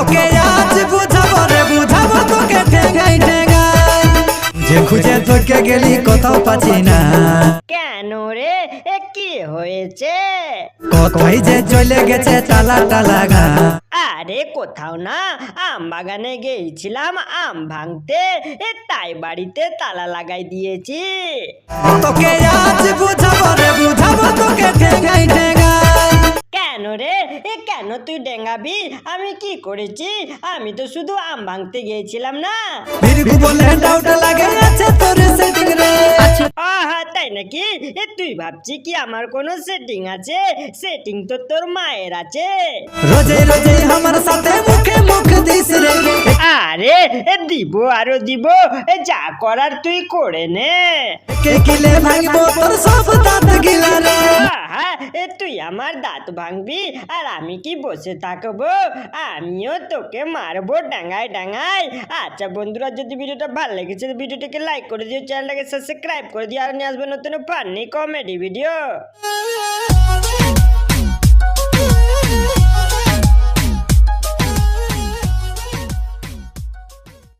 তোকে আজ বুঝাবো রে বুঝাবো তোকে ঠেঙ্গাই ঠেঙ্গাই যে খুঁজে তোকে গেলি কোথাও পাচ্ছি না। কেন রে? এ কি হয়েছে? কোথায় যে চলে গেছে টালা টালা গা। আরে কোথাও না আম বাগানে গিয়েছিলাম আম ভাঙতে এ তাই বাড়িতে তালা লাগাই দিয়েছি। তোকে আজ বুঝাবো রে বুঝাবো কেন তুই ডেঙ্গাবি আমি কি করেছি? আমি তো শুধু আম ভাঙতে গিয়েছিলাম না। তাই নাকি? এ তুই ভাবছি কি আমার কোনো সেটিং আছে? সেটিং তো তোর মায়ের আছে। রোজে রোজে আমার সাথে মুখে মুখ দিস রে। আরে দিব আরও দিব যা করার তুই করে নে। কে কিলে ভাঙবো তোর সব আমার দাঁত ভাঙবি আর আমি কি বসে থাকব? আমিও তোকে মারবো ডাঙায় ডাঙায়। আচ্ছা বন্ধুরা, যদি ভিডিওটা ভালো লেগেছে ভিডিওটাকে লাইক করে দিও, চ্যানেলটাকে সাবস্ক্রাইব করে দিও, আর নিয়ে আসব নতুন ফানি কমেডি ভিডিও